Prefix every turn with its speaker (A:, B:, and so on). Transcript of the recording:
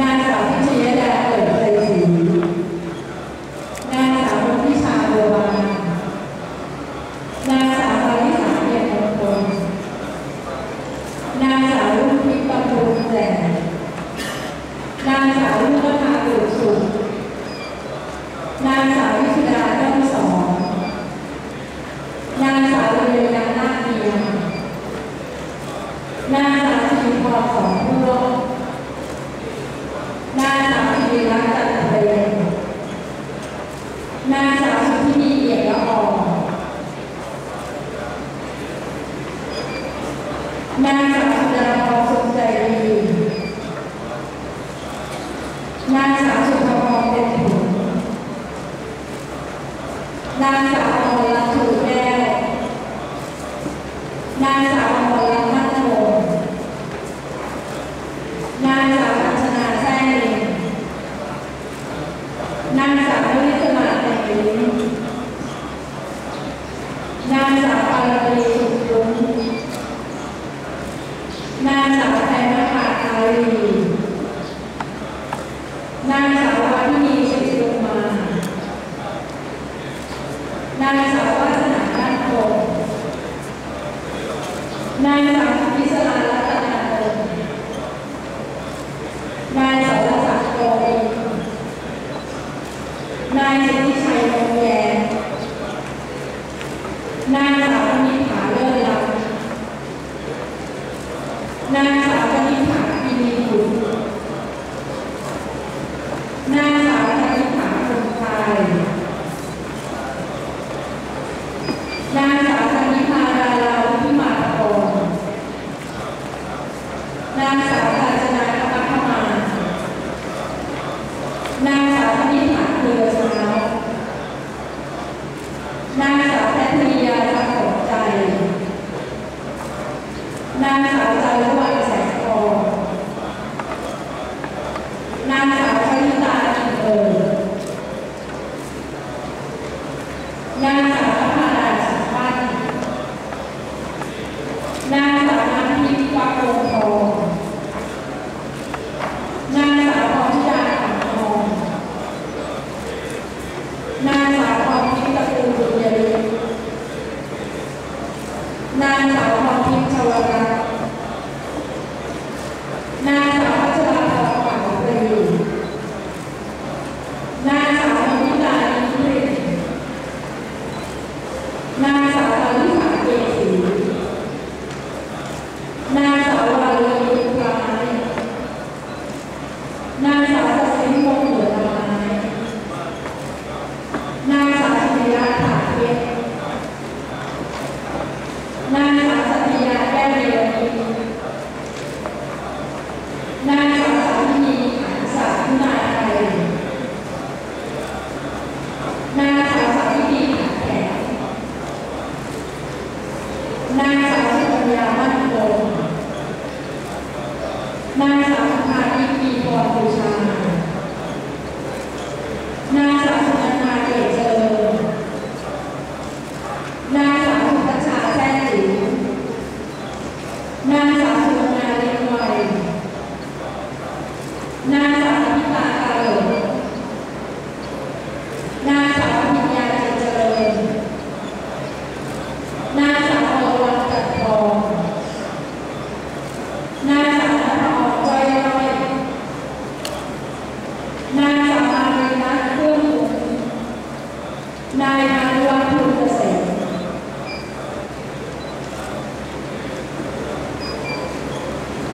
A: นางสาวพิชยดาเกิดใจศรีนางสาวพิชาโบวานางสาวปริสาเยรติมงคลนางสาวรุ่งพิปภูมิแจ่นางสาวรุ่งนภาสุสุขนาง นางสาวสุดาพรทรงใจดีนางสาวสุภพรเป็นผลนางสาวอมรรัตน์ถูกแก้วนางสาวอมรรัตน์มั่นคงนางสาวอัชนาแซ่ลิงนางสาวนริศมาแต่งนางสาวปารมีสุขลุงนางสาวแพรนภาคารีนางสาววาทินีสุขลุงมา นางสาววาสนาบ้านโพงนางสาวพิศรารัตนาโงนายสาวศักดิ์โกอินนายสิทธิชัยโรงแยม นางสาวนิษฐาเลิศลักษณ์นางสาวนิษฐาปีนีบุตรนางสาวนิษฐาคงคายนางสาวธนิพาดาราวิมาตะโกนนางสาวกาญจนาคมัคคมานางสาวธนิษฐาเครือเช้านางสาวแพทริยาสะสมใจ น นางสาวชุญญามั่นคงนางสาวพาณิชมีพรบูชานางสาวสุนันาเกตเจริญนางสาวสุพัชชาแท้จิ๋วนางสาวสุวรรณาเลียงวัยนางสาวพิตาตาเหลิมนางสาวพิญญาเจริญนาง